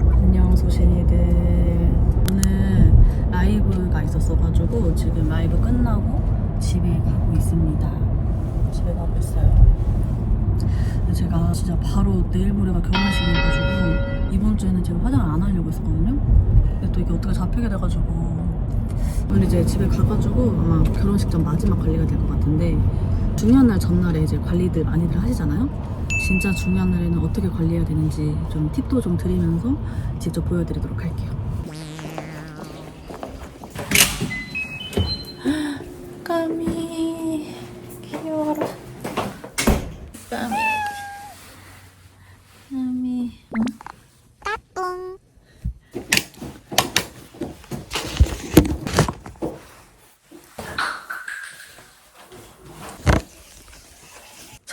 안녕 소신이들. 오늘 라이브가 있었어가지고 지금 라이브 끝나고 집에 가고 있습니다. 집에 가고 있어요. 제가 진짜 바로 내일 모레가 결혼식이어가지고 이번 주에는 제가 화장을 안 하려고 했었거든요. 근데 또 이게 어떻게 잡히게 돼가지고 오늘 이제 집에 가가지고 아마 결혼식 전 마지막 관리가 될 것 같은데 중요한 날 전날에 이제 관리들 많이들 하시잖아요 진짜 중요한 날에는 어떻게 관리해야 되는지 좀 팁도 좀 드리면서 직접 보여드리도록 할게요. 까미 귀여워라. 까미. 까미. 응?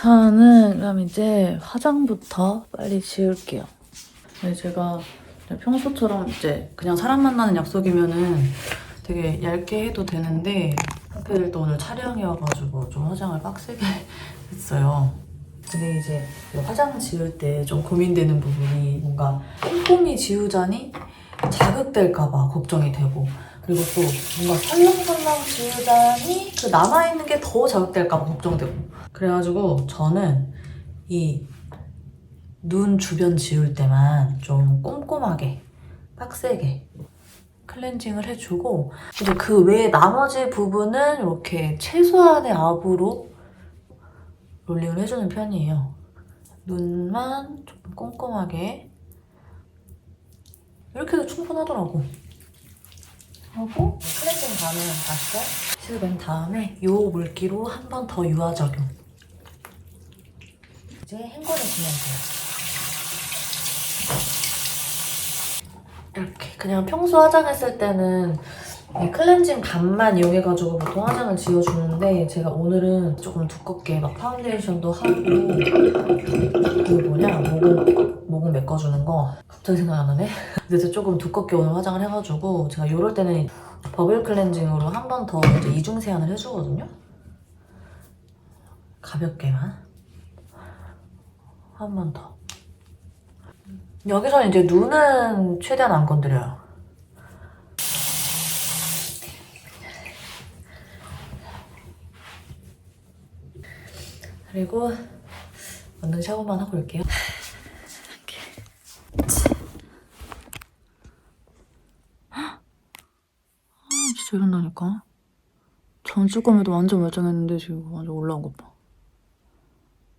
저는 그럼 이제 화장부터 빨리 지울게요. 네, 제가 평소처럼 이제 그냥 사람 만나는 약속이면은 되게 얇게 해도 되는데 하필 또 오늘 촬영이어가지고 좀 화장을 빡세게 했어요. 근데 이제 이 화장 지울 때 좀 고민되는 부분이 뭔가 꼼꼼히 지우자니 자극될까봐 걱정이 되고 그리고 또 뭔가 설렁설렁 지우자니 그 남아있는 게 더 자극될까 봐 걱정되고 그래가지고 저는 이 눈 주변 지울 때만 좀 꼼꼼하게 빡세게 클렌징을 해주고 이제 그 외에 나머지 부분은 이렇게 최소한의 압으로 롤링을 해주는 편이에요. 눈만 조금 꼼꼼하게 이렇게 해도 충분하더라고. 하고 클렌징 반은 봤어? 씻어낸 다음에 이 물기로 한 번 더 유화 적용. 이제 헹궈내 주면 돼요. 이렇게 그냥 평소 화장했을 때는 이 클렌징 반만 이용해가지고 보통 화장을 지워주는데 제가 오늘은 조금 두껍게 막 파운데이션도 하고 그 뭐냐 모공 모공 메꿔주는 거 갑자기 생각 안 나네. 그래서 조금 두껍게 오늘 화장을 해가지고 제가 이럴 때는 버블 클렌징으로 한 번 더 이제 이중 세안을 해주거든요. 가볍게만 한 번 더. 여기서는 이제 눈은 최대한 안 건드려요. 그리고 얼른 샤워만 하고 올게요. 아, 진짜 이런다니까. 전주 거에도 완전 멀쩡했는데 지금 완전 올라온 것 봐.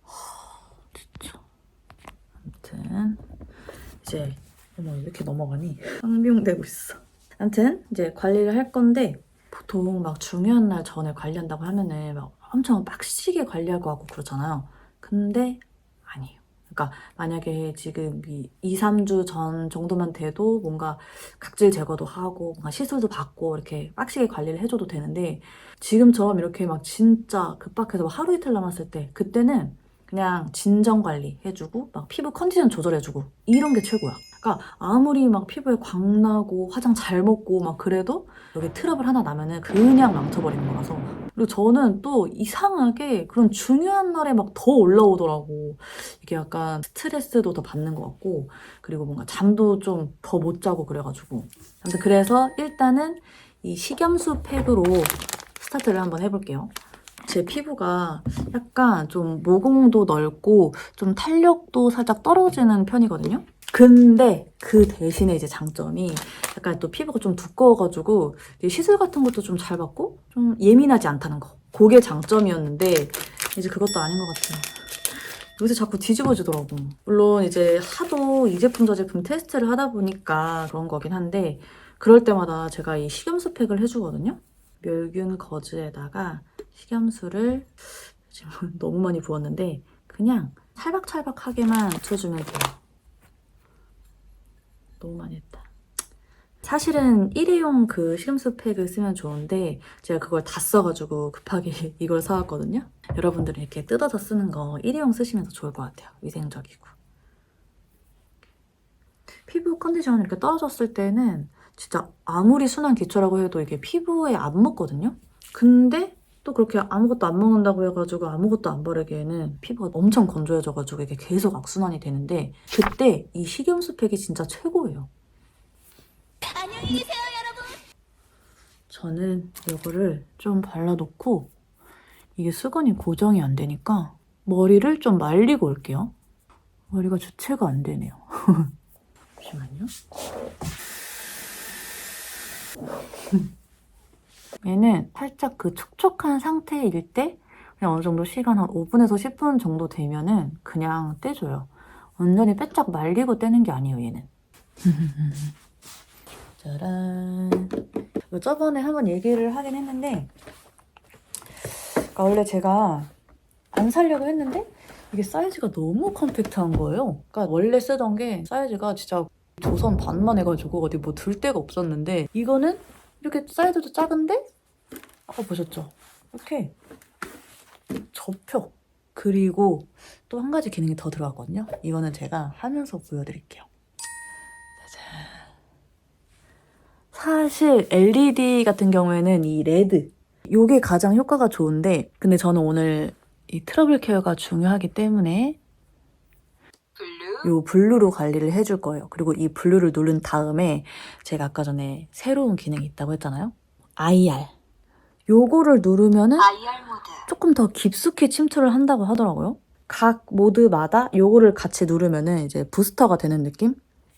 하, 진짜. 아무튼 이제 어머 왜 이렇게 넘어가니? 쌍비용 되고 있어. 아무튼 이제 관리를 할 건데 보통 막 중요한 날 전에 관리한다고 하면은 막 엄청 빡시게 관리할 것 같고 그렇잖아요. 근데 아니에요. 그러니까 만약에 지금 이 2, 3주 전 정도만 돼도 뭔가 각질 제거도 하고 뭔가 시술도 받고 이렇게 빡시게 관리를 해줘도 되는데 지금처럼 이렇게 막 진짜 급박해서 막 하루 이틀 남았을 때 그때는 그냥 진정 관리 해주고 막 피부 컨디션 조절해주고 이런 게 최고야. 그러니까 아무리 막 피부에 광나고 화장 잘 먹고 막 그래도 여기 트러블 하나 나면은 그냥 망쳐버리는 거라서. 그리고 저는 또 이상하게 그런 중요한 날에 막 더 올라오더라고. 이게 약간 스트레스도 더 받는 것 같고 그리고 뭔가 잠도 좀 더 못 자고 그래가지고. 아무튼 그래서 일단은 이 식염수 팩으로 스타트를 한번 해볼게요 제 피부가 약간 좀 모공도 넓고 좀 탄력도 살짝 떨어지는 편이거든요. 근데 그 대신에 이제 장점이 약간 또 피부가 좀 두꺼워가지고 시술 같은 것도 좀 잘 받고 좀 예민하지 않다는 거. 그게 장점이었는데 이제 그것도 아닌 것 같아요. 요새 자꾸 뒤집어지더라고. 물론 이제 하도 이 제품 저 제품 테스트를 하다 보니까 그런 거긴 한데 그럴 때마다 제가 이 식염수 팩을 해주거든요. 멸균 거즈에다가 식염수를 지금 너무 많이 부었는데 그냥 찰박찰박하게만 묻혀주면 돼요. 너무 많이 했다. 사실은 일회용 그 식염수 팩을 쓰면 좋은데 제가 그걸 다 써가지고 급하게 이걸 사왔거든요. 여러분들은 이렇게 뜯어서 쓰는 거 일회용 쓰시면 더 좋을 것 같아요. 위생적이고. 피부 컨디션이 이렇게 떨어졌을 때는 진짜 아무리 순한 기초라고 해도 이게 피부에 안 묻거든요. 근데 또 그렇게 아무것도 안 먹는다고 해가지고 아무것도 안 바르기에는 피부가 엄청 건조해져가지고 이게 계속 악순환이 되는데 그때 이 식염수 팩이 진짜 최고예요. 안녕히 계세요, 여러분. 저는 이거를 좀 발라놓고 이게 수건이 고정이 안 되니까 머리를 좀 말리고 올게요. 머리가 주체가 안 되네요. 잠시만요. 얘는 살짝 그 촉촉한 상태일 때 그냥 어느 정도 시간 한 5분에서 10분 정도 되면은 그냥 떼줘요. 완전히 빼짝 말리고 떼는 게 아니에요, 얘는. 짜란. 저번에 한번 얘기를 하긴 했는데, 그러니까 원래 제가 안 살려고 했는데, 이게 사이즈가 너무 컴팩트한 거예요. 그러니까 원래 쓰던 게 사이즈가 진짜 조선 반만 해가지고 어디 뭐 들 데가 없었는데, 이거는 이렇게 사이즈도 작은데, 아까 보셨죠? 이렇게 접혀. 그리고 또 한 가지 기능이 더 들어가거든요. 이거는 제가 하면서 보여드릴게요. 사실 LED 같은 경우에는 이 레드 요게 가장 효과가 좋은데 근데 저는 오늘 이 트러블 케어가 중요하기 때문에 요 블루로 관리를 해줄 거예요. 그리고 이 블루를 누른 다음에 제가 아까 전에 새로운 기능이 있다고 했잖아요. IR. 요거를 누르면은. 조금 더 깊숙이 침투를 한다고 하더라고요. 각 모드마다 요거를 같이 누르면은 이제 부스터가 되는 느낌?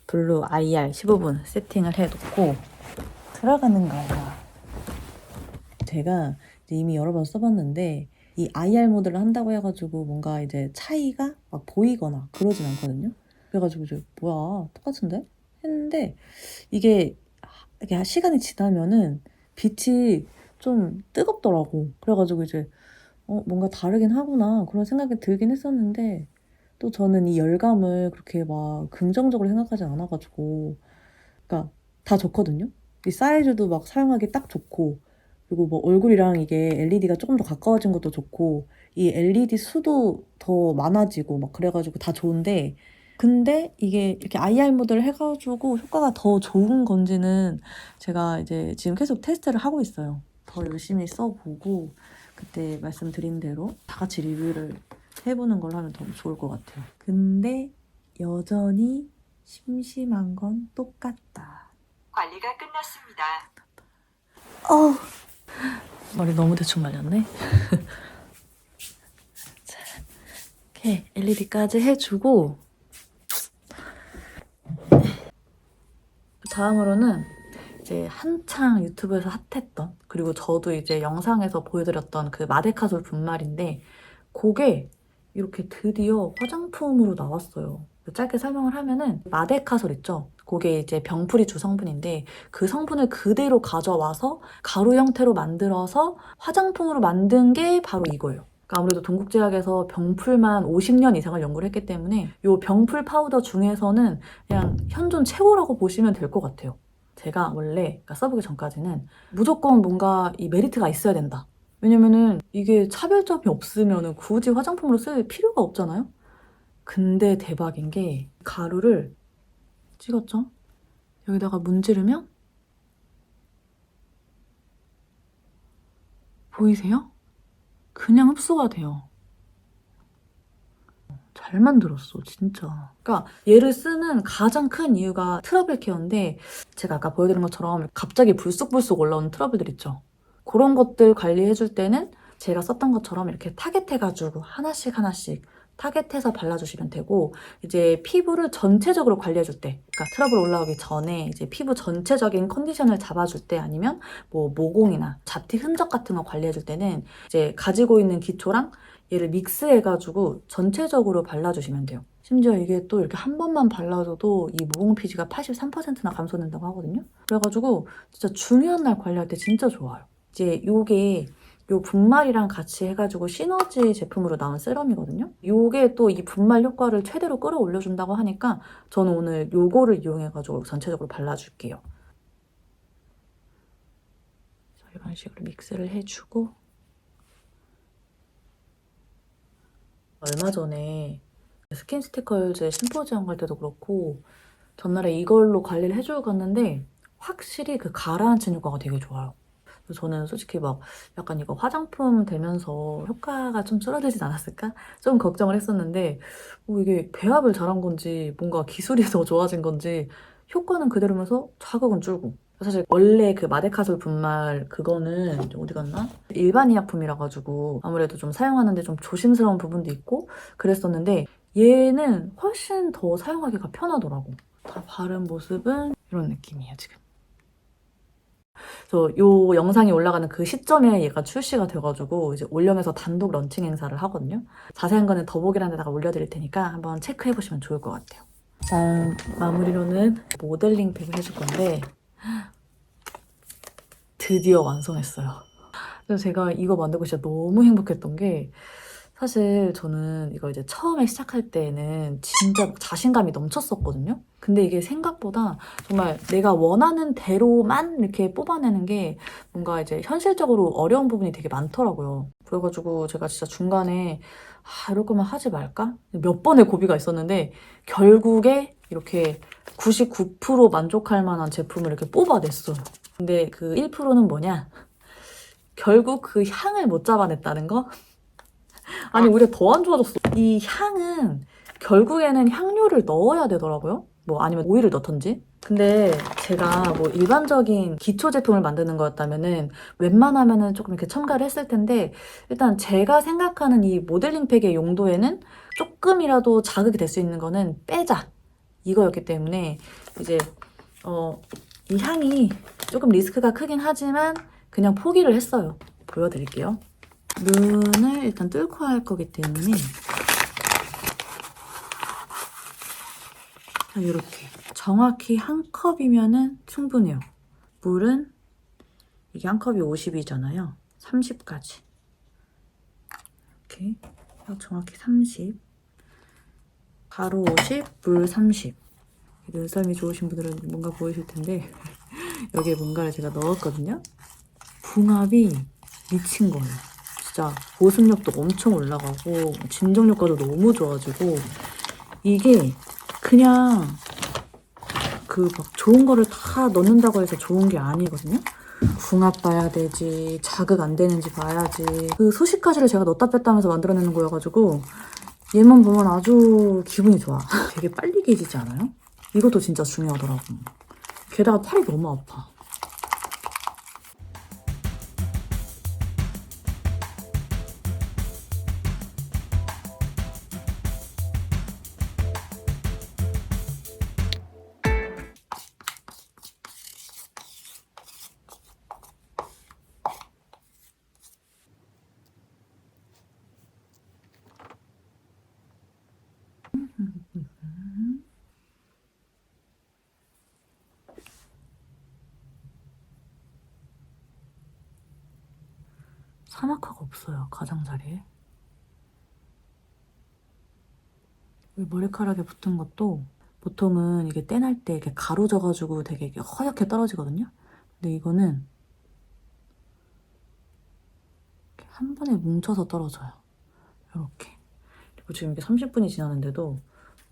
블루 IR 15분 세팅을 해놓고 들어가는 거예요. 제가 이미 여러 번 써봤는데 이 IR 모드를 한다고 해가지고 뭔가 이제 차이가 막 보이거나 그러진 않거든요. 그래가지고 이제 뭐야 똑같은데 했는데 이게 이게 시간이 지나면은 빛이 좀 뜨겁더라고. 그래가지고 이제 어, 뭔가 다르긴 하구나 그런 생각이 들긴 했었는데 또 저는 이 열감을 그렇게 막 긍정적으로 생각하지 않아가지고 그러니까 다 좋거든요. 이 사이즈도 막 사용하기 딱 좋고 그리고 뭐 얼굴이랑 이게 LED가 조금 더 가까워진 것도 좋고 이 LED 수도 더 많아지고 막 그래가지고 다 좋은데 근데 이게 이렇게 IR 모드를 해가지고 효과가 더 좋은 건지는 제가 이제 지금 계속 테스트를 하고 있어요. 더 열심히 써보고 그때 말씀드린 대로 다 같이 리뷰를 해보는 걸로 하면 더 좋을 것 같아요. 근데 여전히 심심한 건 똑같다. 관리가 끝났습니다. 어 머리 너무 대충 말렸네. 자, 이렇게 LED까지 해주고 다음으로는 이제 한창 유튜브에서 핫했던 그리고 저도 이제 영상에서 보여드렸던 그 마데카솔 분말인데 그게 이렇게 드디어 화장품으로 나왔어요. 짧게 설명을 하면은 마데카솔 있죠? 그게 이제 병풀이 주 성분인데 그 성분을 그대로 가져와서 가루 형태로 만들어서 화장품으로 만든 게 바로 이거예요. 그러니까 아무래도 동국제약에서 병풀만 50년 이상을 연구를 했기 때문에 이 병풀 파우더 중에서는 그냥 현존 최고라고 보시면 될 것 같아요. 제가 원래 그러니까 써보기 전까지는 무조건 뭔가 이 메리트가 있어야 된다. 왜냐면은 이게 차별점이 없으면 굳이 화장품으로 쓸 필요가 없잖아요. 근데 대박인 게 가루를 찍었죠? 여기다가 문지르면 보이세요? 그냥 흡수가 돼요. 잘 만들었어, 진짜. 그러니까 얘를 쓰는 가장 큰 이유가 트러블 케어인데 제가 아까 보여드린 것처럼 갑자기 불쑥불쑥 올라오는 트러블들 있죠. 그런 것들 관리해줄 때는 제가 썼던 것처럼 이렇게 타겟해가지고 하나씩 하나씩 타겟해서 발라주시면 되고 이제 피부를 전체적으로 관리해줄 때 그러니까 트러블 올라오기 전에 이제 피부 전체적인 컨디션을 잡아줄 때 아니면 뭐 모공이나 잡티 흔적 같은 거 관리해줄 때는 이제 가지고 있는 기초랑 얘를 믹스해가지고 전체적으로 발라주시면 돼요. 심지어 이게 또 이렇게 한 번만 발라줘도 이 모공 피지가 83%나 감소된다고 하거든요. 그래가지고 진짜 중요한 날 관리할 때 진짜 좋아요. 이제 요게 요 분말이랑 같이 해가지고 시너지 제품으로 나온 세럼이거든요. 요게 또 이 분말 효과를 최대로 끌어올려준다고 하니까 저는 오늘 요거를 이용해가지고 전체적으로 발라줄게요. 이런 식으로 믹스를 해주고 얼마 전에 스킨 스티커즈 심포지엄 갈 때도 그렇고 전날에 이걸로 관리를 해주고 갔는데 확실히 그 가라앉힌 효과가 되게 좋아요. 저는 솔직히 막 약간 이거 화장품 되면서 효과가 좀 줄어들진 않았을까? 좀 걱정을 했었는데 뭐 이게 배합을 잘한 건지 뭔가 기술이 더 좋아진 건지 효과는 그대로면서 자극은 줄고 사실 원래 그 마데카솔 분말 그거는 어디 갔나? 일반 의약품이라 가지고 아무래도 좀 사용하는데 좀 조심스러운 부분도 있고 그랬었는데 얘는 훨씬 더 사용하기가 편하더라고. 다 바른 모습은 이런 느낌이에요 지금. 그래서 요 영상이 올라가는 그 시점에 얘가 출시가 돼가지고 이제 올영에서 단독 런칭 행사를 하거든요. 자세한 거는 더보기란 데다가 올려드릴 테니까 한번 체크해 보시면 좋을 것 같아요. 다음 마무리로는 모델링 팩을 해줄 건데 드디어 완성했어요. 그래서 제가 이거 만들고 진짜 너무 행복했던 게 사실 저는 이거 이제 처음에 시작할 때는 진짜 자신감이 넘쳤었거든요. 근데 이게 생각보다 정말 내가 원하는 대로만 이렇게 뽑아내는 게 뭔가 이제 현실적으로 어려운 부분이 되게 많더라고요. 그래가지고 제가 진짜 중간에 아, 이럴 거면 하지 말까? 몇 번의 고비가 있었는데 결국에 이렇게 99% 만족할 만한 제품을 이렇게 뽑아냈어요. 근데 그 1%는 뭐냐? 결국 그 향을 못 잡아냈다는 거? 아니, 오히려 더 안 좋아졌어. 이 향은 결국에는 향료를 넣어야 되더라고요. 뭐 아니면 오일을 넣던지. 근데 제가 뭐 일반적인 기초 제품을 만드는 거였다면은 웬만하면은 조금 이렇게 첨가를 했을 텐데 일단 제가 생각하는 이 모델링 팩의 용도에는 조금이라도 자극이 될 수 있는 거는 빼자 이거였기 때문에 이제 어, 이 향이 조금 리스크가 크긴 하지만 그냥 포기를 했어요. 보여드릴게요. 눈을 일단 뚫고 할 거기 때문에 자, 이렇게 정확히 한 컵이면은 충분해요. 물은 이게 한 컵이 50이잖아요. 30까지 이렇게 정확히 30 가루 50, 물 30 눈썰미 좋으신 분들은 뭔가 보이실 텐데 여기에 뭔가를 제가 넣었거든요. 궁합이 미친 거예요. 진짜 보습력도 엄청 올라가고 진정 효과도 너무 좋아지고 이게 그냥 그 막 좋은 거를 다 넣는다고 해서 좋은 게 아니거든요. 궁합 봐야 되지, 자극 안 되는지 봐야지. 그 소식까지를 제가 넣다 뺐다 하면서 만들어내는 거여가지고 얘만 보면 아주 기분이 좋아. 되게 빨리 개지지 않아요? 이것도 진짜 중요하더라고. 게다가 팔이 너무 아파. 사막화가 없어요 가장자리에. 머리카락에 붙은 것도 보통은 이게 떼날 때 이렇게 가로져가지고 되게 허옇게 떨어지거든요. 근데 이거는 한 번에 뭉쳐서 떨어져요. 이렇게. 그리고 지금 이게 30분이 지났는데도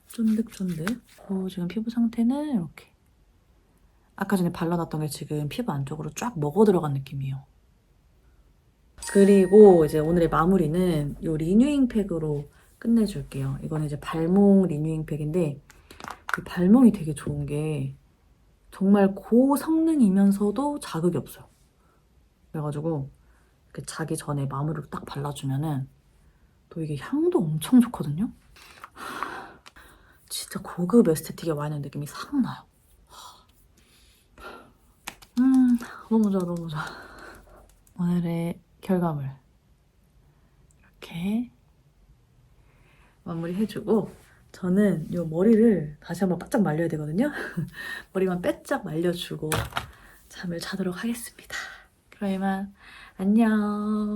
쫀득쫀득. 그 지금 피부 상태는 이렇게. 아까 전에 발라놨던 게 지금 피부 안쪽으로 쫙 먹어 들어간 느낌이에요 그리고 이제 오늘의 마무리는 이 리뉴잉 팩으로 끝내줄게요. 이거는 이제 발몽 리뉴잉 팩인데 이 발몽이 되게 좋은 게 정말 고성능이면서도 자극이 없어요. 그래가지고 자기 전에 마무리를 딱 발라주면은 또 이게 향도 엄청 좋거든요. 진짜 고급 에스테틱에 와 있는 느낌이 싹 나요. 음, 너무 좋아, 너무 좋아. 오늘의 결과물. 이렇게 마무리 해주고 저는 이 머리를 다시 한번 바짝 말려야 되거든요. 머리만 빼짝 말려주고 잠을 자도록 하겠습니다. 그럼 이만 안녕